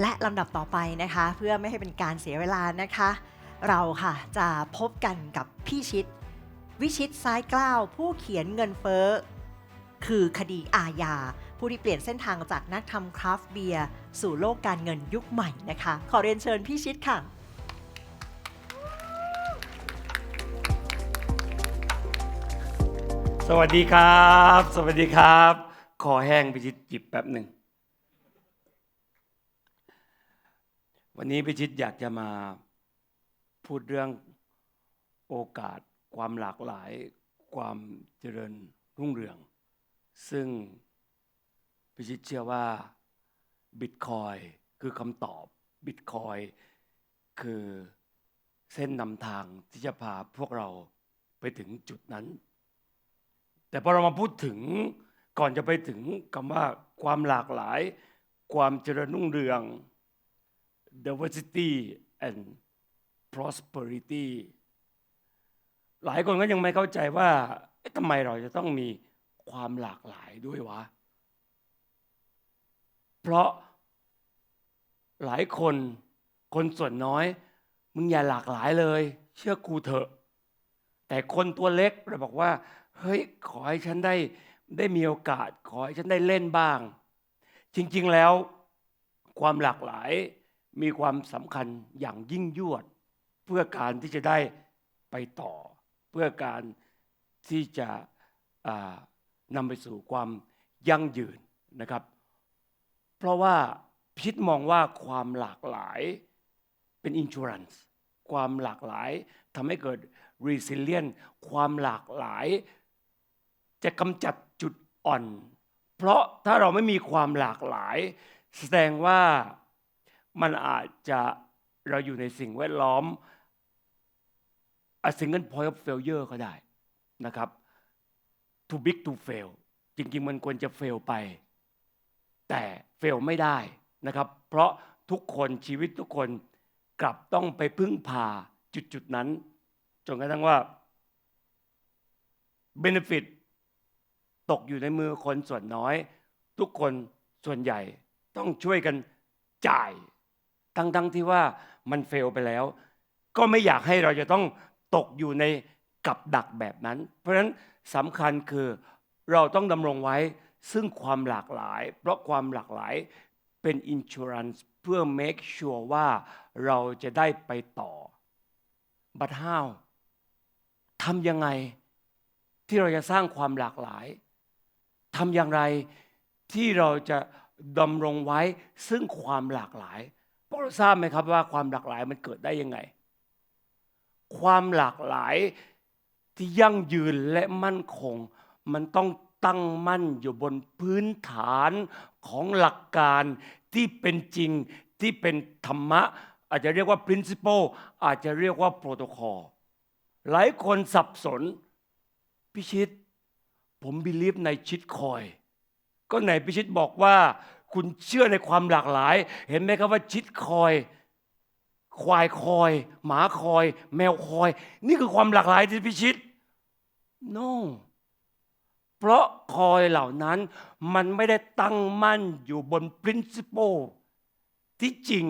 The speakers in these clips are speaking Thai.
และลำดับต่อไปนะคะ เพื่อไม่ให้เป็นการเสียเวลานะคะ เราค่ะจะพบกันกับพี่ชิด วิชิตซ้ายกล้าว ผู้เขียนเงินเฟ้อคือคดีอาญาผู้ที่เปลี่ยนเส้นทางจากนักทำคราฟต์เบียร์สู่โลกการเงินยุคใหม่นะคะ ขอเรียนเชิญพี่ชิดค่ะ สวัสดีครับ สวัสดีครับคอแห้งพิชิตจิบแป๊บหนึ่ง วันนี้พิชิตอยากจะมาพูดเรื่องโอกาสความหลากหลาย ความเจริญรุ่งเรือง ซึ่งพิชิตเชื่อว่าบิตคอยคือคำตอบบิตคอยคือเส้นนำทางที่จะพาพวกเราไปถึงจุดนั้น แต่พอเรามาพูดถึงก่อนจะไปถึงคำว่าความหลากหลาย ความเจริญรุ่งเรือง diversity and prosperity หลายคนก็ยังไม่เข้าใจว่าทำไมเราจะต้องมีความหลากหลายด้วยวะ เพราะหลายคนคนส่วนน้อย มึงอย่าหลากหลายเลย เชื่อกูเถอะ แต่คนตัวเล็กเราบอกว่า เฮ้ย ขอให้ฉันได้ได้มีโอกาส ขอให้ฉันได้เล่นบ้าง จริง ๆแล้วความหลากหลาย มีความสำคัญอย่างยิ่งยวด เพื่อการที่จะได้ไปต่อ เพื่อการที่จะนำไปสู่ความยั่งยืนนะครับ เพราะว่าพิษมองว่าความหลากหลายเป็นอินชูรันส์ความหลากหลายทำให้เกิด resilient ความหลากหลาย จะกำจัดจุดอ่อน เพราะถ้าเราไม่มีความหลากหลาย แสดงว่า มันอาจจะเราอยู่ในสิ่งแวดล้อม a single point of failure ก็ได้นะครับ too big to fail จริงๆ มันควรจะ fail ไป แต่ fail ไม่ได้นะครับ เพราะทุกคนชีวิตทุกคนกลับต้องไปพึ่งพาจุดๆนั้นจนกระทั่งว่า benefit ตกอยู่ในมือคนส่วนน้อย ทุกคนส่วนใหญ่ต้องช่วยกันจ่าย ทั้งๆที่ว่ามันเฟลไปแล้ว ก็ไม่อยากให้เราจะต้องตกอยู่ในกับดักแบบนั้น เพราะฉะนั้นสำคัญคือเราต้องดำรงไว้ซึ่งความหลากหลาย เพราะความหลากหลายเป็น insurance เพื่อ make sure ว่าเราจะได้ไปต่อ but how ทำยังไงที่เราจะสร้างความหลากหลายทำอย่างไรที่เราจะดำรงไว้ซึ่งความหลากหลาย พวกเราทราบไหมครับว่าความหลากหลายมันเกิดได้ยังไง ความหลากหลายที่ยั่งยืนและมั่นคง มันต้องตั้งมั่นอยู่บนพื้นฐานของหลักการที่เป็นจริงที่เป็นธรรมะ อาจจะเรียกว่า principle อาจจะเรียกว่า protocol หลายคนสับสน พิชิต ผมบิลีฟในชิดคอย ก็ไหนพิชิตบอกว่า คุณเชื่อในความหลากหลาย เห็นไหมครับว่าชิดคอย ควายคอย หมาคอย แมวคอย นี่คือความหลากหลายที่พิชิต no เพราะคอยเหล่านั้นมันไม่ได้ตั้งมั่นอยู่บน principle ที่จริง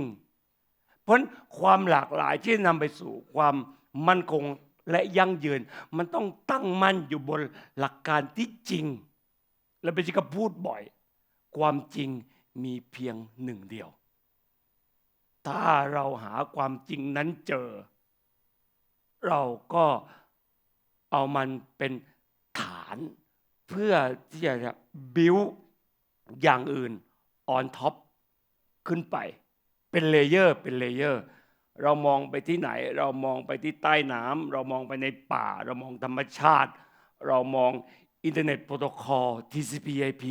เพราะความหลากหลายที่นำไปสู่ความมั่นคงและยั่งยืน มันต้องตั้งมั่นอยู่บนหลักการที่จริง และเป็นที่ก็พูดบ่อย ความจริง มีเพียงหนึ่งเดียว ถ้าเราหาความจริงนั้นเจอ เราก็เอามันเป็นฐานเพื่อที่จะบิวอย่างอื่น on top ขึ้นไป เป็นเลเยอร์เป็นเลเยอร์เรามองไปที่ไหน เรามองไปที่ใต้น้ำเรามองไปในป่า เรามองธรรมชาติ เรามองอินเทอร์เน็ตโปรโตคอล TCP/IP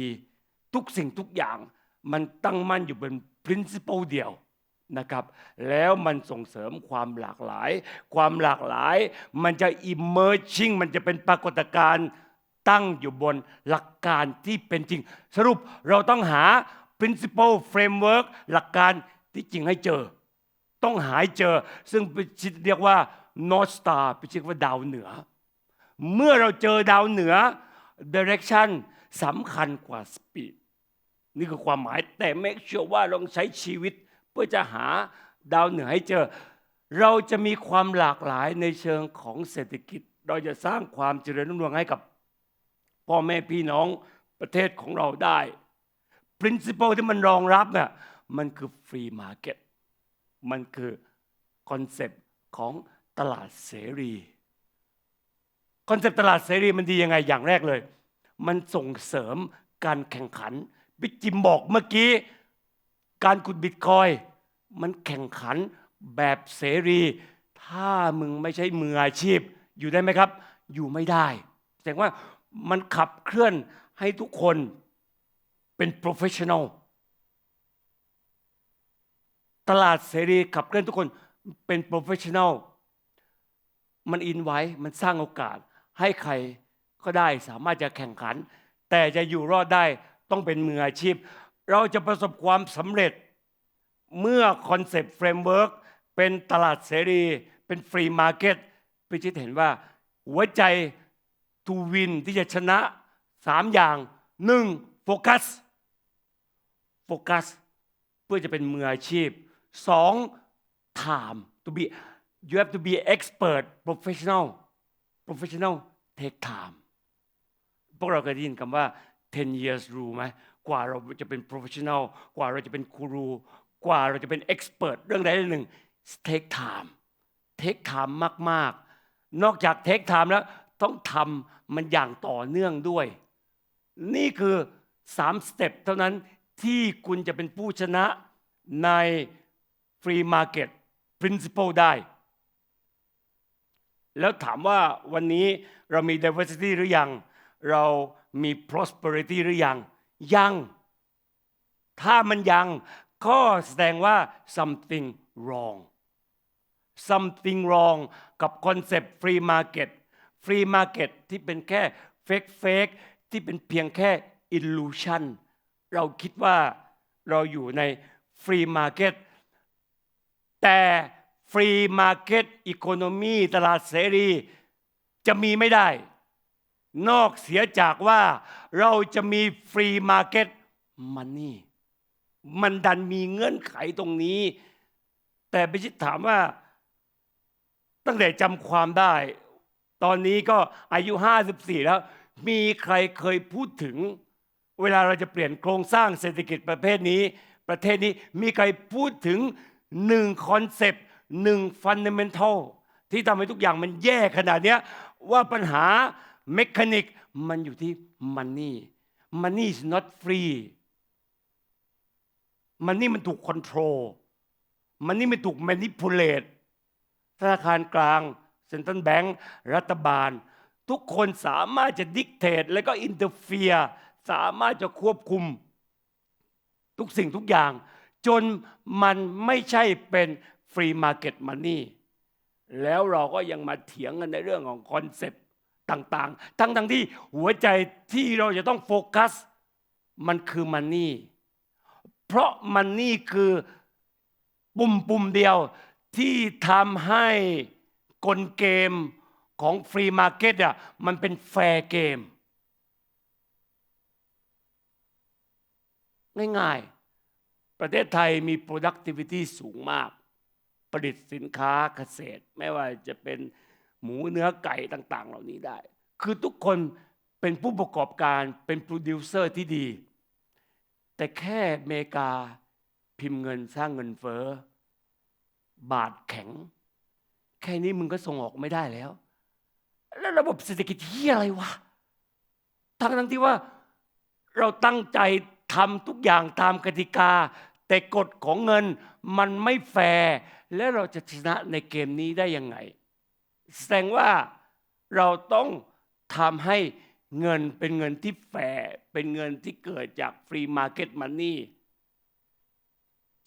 ทุกสิ่งทุกอย่าง มันตั้งมั่นอยู่บน principle เดียวนะครับ แล้วมันส่งเสริมความหลากหลาย ความหลากหลาย มันจะ emerging มันจะเป็นปรากฏการณ์ตั้งอยู่บนหลักการที่เป็นจริง สรุปเราต้องหา principle framework หลักการที่จริงให้เจอ ต้องหายเจอ ซึ่งเรียกว่า North Star ไปเรียกว่าดาวเหนือ เมื่อเราเจอดาวเหนือ Direction สำคัญกว่า Speed นี่คือความหมายแต่ make sure ว่าลองใช้ชีวิต เพื่อจะหาดาวเหนือให้เจอ เราจะมีความหลากหลายในเชิงของเศรษฐกิจ เราจะสร้างความเจริญรุ่งเรืองให้กับพ่อแม่พี่น้องประเทศของเราได้ principle ที่มันรองรับเนี่ยมันคือ free market มันคือคอนเซปต์ของตลาดเสรีคอนเซปต์ตลาดเสรีมันดียังไงอย่างแรกเลย มันส่งเสริมการแข่งขัน บิ๊กจิมบอกเมื่อกี้ การขุดบิตคอย มันแข่งขันแบบเสรี ถ้ามึงไม่ใช่มืออาชีพ อยู่ได้ไหมครับ อยู่ไม่ได้ แสดงว่ามันขับเคลื่อนให้ทุกคนเป็น professional ตลาดเสรีขับเคลื่อนทุกคนเป็น professional มันอินไว้มันสร้างโอกาสให้ใครก็ได้สามารถจะแข่งขัน แต่จะอยู่รอดได้ ต้องเป็นมืออาชีพ เราจะประสบความสำเร็จ เมื่อคอนเซปต์เฟรมเวิร์กเป็นตลาดเสรี เป็นฟรีมาร์เก็ตพิชิตเห็นว่า หัวใจทูวินที่จะชนะสามอย่างหนึ่งโฟกัสโฟกัสเพื่อจะเป็นมืออาชีพสอง time to be you have to be expert professional professional take time พวกเราเคยได้ยินคำว่า 10 years rule ไหมกว่าเราจะเป็น professional กว่าเราจะเป็นครูกว่าเราจะเป็น expert เรื่องใดเรื่องหนึ่ง take time take time มาก ๆ นอกจาก take time แล้วต้องทำมันอย่างต่อเนื่องด้วย นี่คือสามสเต็ปเท่านั้นที่คุณจะเป็นผู้ชนะใน Free Market Principle ได้ แล้วถามว่าวันนี้เรามี diversity หรือยัง เรา มี prosperity หรือยัง ยัง ถ้ามันยัง ก็แสดงว่า something wrong something wrong กับคอนเซปต์ free market free market ที่เป็นแค่ fake fake ที่เป็นเพียงแค่ illusion เราคิดว่าเราอยู่ใน free market แต่ฟรีมาร์เก็ตอีโคโนมีตลาดเสรี จะมีไม่ได้ นอกเสียจากว่าเราจะมีฟรีมาร์เก็ตมันนี่มันดันมีเงื่อนไขตรงนี้ แต่ไปชิดถามว่า ตั้งแต่จำความได้ ตอนนี้ก็อายุ 54 แล้ว มีใครเคยพูดถึง เวลาเราจะเปลี่ยนโครงสร้างเศรษฐกิจประเภทนี้ ประเทศนี้มีใครพูดถึงหนึ่งคอนเซปต์หนึ่งฟันเดเมนทัลที่ทำให้ทุกอย่างมันแย่ขนาดนี้ว่าปัญหา เมคานิกมันอยู่ที่มันนี่มันนี่ is not free มันนี่มันถูกคอนโทรลมันนี่มันถูก manipulate ธนาคารกลางเซ็นทรัลแบงก์รัฐบาล ทุกคนสามารถจะดิกเทตและก็อินเตอร์เฟียสามารถจะควบคุม ทุกสิ่งทุกอย่าง จนมันไม่ใช่เป็นฟรีมาร์เก็ตมันนี่แล้วเราก็ยังมาเถียงกันในเรื่องของคอนเซปต์ ต่างๆ ทั้งๆทที่หัวใจที่เราจะต้องโฟกัส มันคือมันนี่ เพราะมันนี่คือปุ่มปุ่มเดียวที่ทำให้กลเกมของฟรีมาร์เก็ตอะมันเป็นแฟร์เกม ง่ายๆ ประเทศไทยมี productivity สูงมาก ผลิตสินค้าเกษตร ไม่ว่าจะเป็น หมูเนื้อไก่ต่าง ๆ เหล่านี้ได้ คือทุกคนเป็นผู้ประกอบการเป็นโปรดิวเซอร์ที่ดี แต่แค่อเมริกาพิมพ์เงินสร้างเงินเฟ้อบาทแข็ง แค่นี้มึงก็ส่งออกไม่ได้แล้ว แล้วระบบเศรษฐกิจที่อะไรวะทั้งทั้งที่ว่าเราตั้งใจทำทุกอย่างตามกติกา แต่กฎของเงินมันไม่แฟร์แล้วเราจะชนะในเกมนี้ได้ยังไง แสดงว่าเราต้องทำให้เงินเป็นเงินที่แฟร์เป็นเงินที่เกิดจากฟรีมาร์เก็ตมันนี่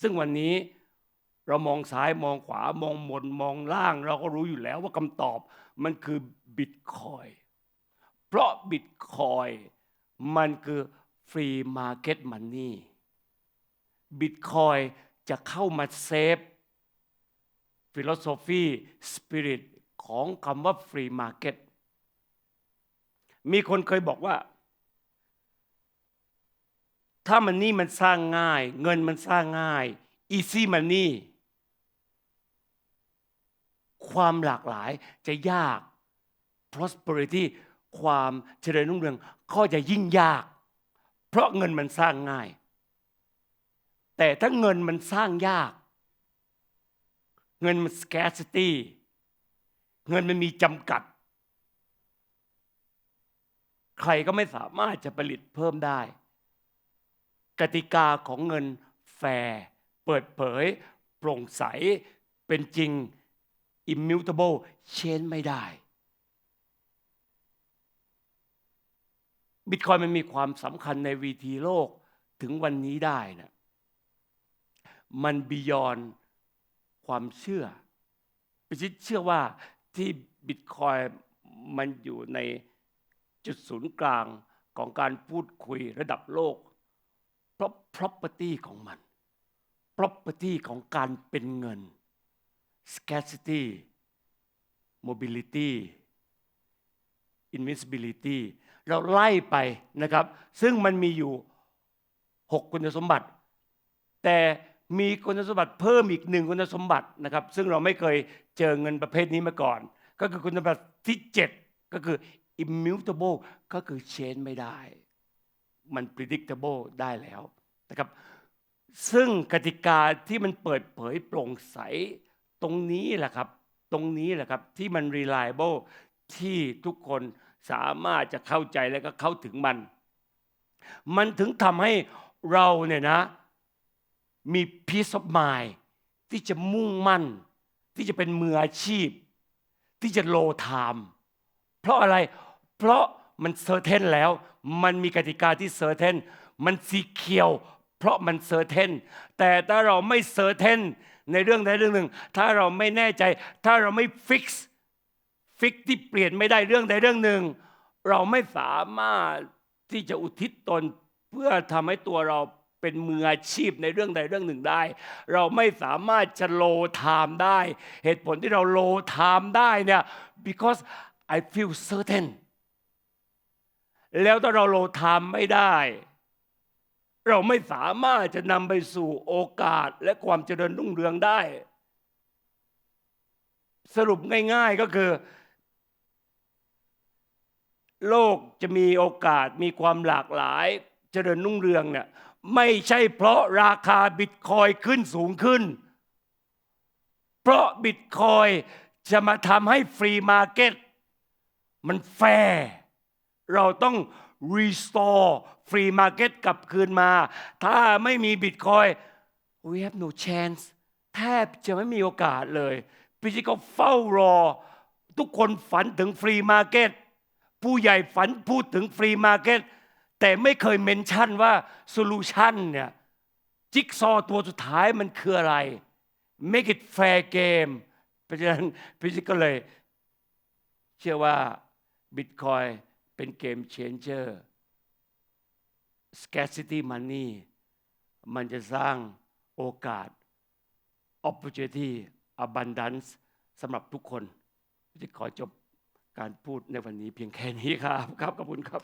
ซึ่งวันนี้เรามองซ้ายมองขวามองบนมองล่าง เราก็รู้อยู่แล้วว่าคำตอบมันคือบิตคอยเพราะบิตคอยมันคือฟรีมาร์เก็ตมันนี่บิตคอยจะเข้ามาเซฟฟิโลโซฟีสปิริต ของคำว่าฟรีมาร์เก็ตมีคนเคยบอกว่า ถ้ามันนี่มันสร้างง่าย เงินมันสร้างง่าย easy money ความหลากหลายจะยาก prosperity ความเจริญรุ่งเรืองก็จะยิ่งยาก เพราะเงินมันสร้างง่าย แต่ถ้าเงินมันสร้างยาก เงินมัน scarcity เงินมันมีจำกัด ใครก็ไม่สามารถจะผลิตเพิ่มได้ กติกาของเงินแฟร์เปิดเผย โปร่งใสเป็นจริง immutable เชนไม่ได้บิตคอยมันมีความสำคัญในวีทีโลกถึงวันนี้ได้นะมันบียอนความเชื่อพิชิตเชื่อว่า ที่บิตคอยมันอยู่ในจุดศูนย์กลางของการพูดคุยระดับโลก เพราะ property ของมัน property ของการเป็นเงิน scarcity mobility invincibility เราไล่ไปนะครับ ซึ่งมันมีอยู่ 6 คุณสมบัติ แต่ มีคุณสมบัติเพิ่มอีกหนึ่งคุณสมบัตินะครับซึ่งเราไม่เคยเจอเงินประเภทนี้มาก่อน ก็คือคุณสมบัติที่ 7 ก็คือ immutable ก็คือ change ไม่ได้ มัน predictable ได้แล้วนะครับซึ่งกติกาที่มันเปิดเผยโปร่งใสตรงนี้แหละครับ ตรงนี้แหละครับที่มัน reliable ที่ทุกคนสามารถจะเข้าใจและก็เข้าถึงมัน มันถึงทำให้เราเนี่ยนะ มี peace of mind ที่จะมุ่งมั่น ที่จะเป็นมืออาชีพ ที่จะโลไทม์เพราะอะไร เพราะมันเซอร์เทนแล้ว มันมีกติกาที่เซอร์เทนมันสีเขียว เพราะมันเซอร์เทนแต่ถ้าเราไม่เซอร์เทนในเรื่องใดเรื่องหนึ่ง ถ้าเราไม่แน่ใจ ถ้าเราไม่ฟิกซ์ฟิกที่เปลี่ยนไม่ได้เรื่องใดเรื่องหนึ่ง เราไม่สามารถที่จะอุทิศตนเพื่อทำให้ตัวเรา เป็นมืออาชีพในเรื่องใดเรื่องหนึ่งได้ เราไม่สามารถจะโลไทม์ได้ เหตุผลที่เราโลไทม์ได้เนี่ย because I feel certain แล้วถ้าเราโลไทม์ไม่ได้ เราไม่สามารถจะนำไปสู่โอกาสและความเจริญรุ่งเรืองได้ สรุปง่ายๆก็คือ โลกจะมีโอกาสมีความหลากหลายเจริญรุ่งเรืองเนี่ย ไม่ใช่เพราะราคาบิตคอยขึ้นสูงขึ้น เพราะบิตคอยจะมาทำให้ฟรีมาร์เก็ตมันแฟร์เราต้อง restore ฟรีมาร์เก็ตกลับคืนมา ถ้าไม่มีบิตคอย we have no chance แทบจะไม่มีโอกาสเลย พี่ชิก็เฝ้ารอ ทุกคนฝันถึงฟรีมาร์เก็ตผู้ใหญ่ฝันพูดถึงฟรีมาร์เก็ต แต่ไม่เคยเมนชั่นว่าโซลูชันเนี่ยจิ๊กซอว์ตัวสุดท้ายมันคืออะไร make it fair game เพราะฉะนั้นพี่ชิก็เลยเชื่อว่าบิตคอยเป็นเกม changer scarcity money มันจะสร้างโอกาส opportunity abundance สำหรับทุกคนที่ขอจบการพูดในวันนี้เพียงแค่นี้ครับ ครับ ขอบคุณครับ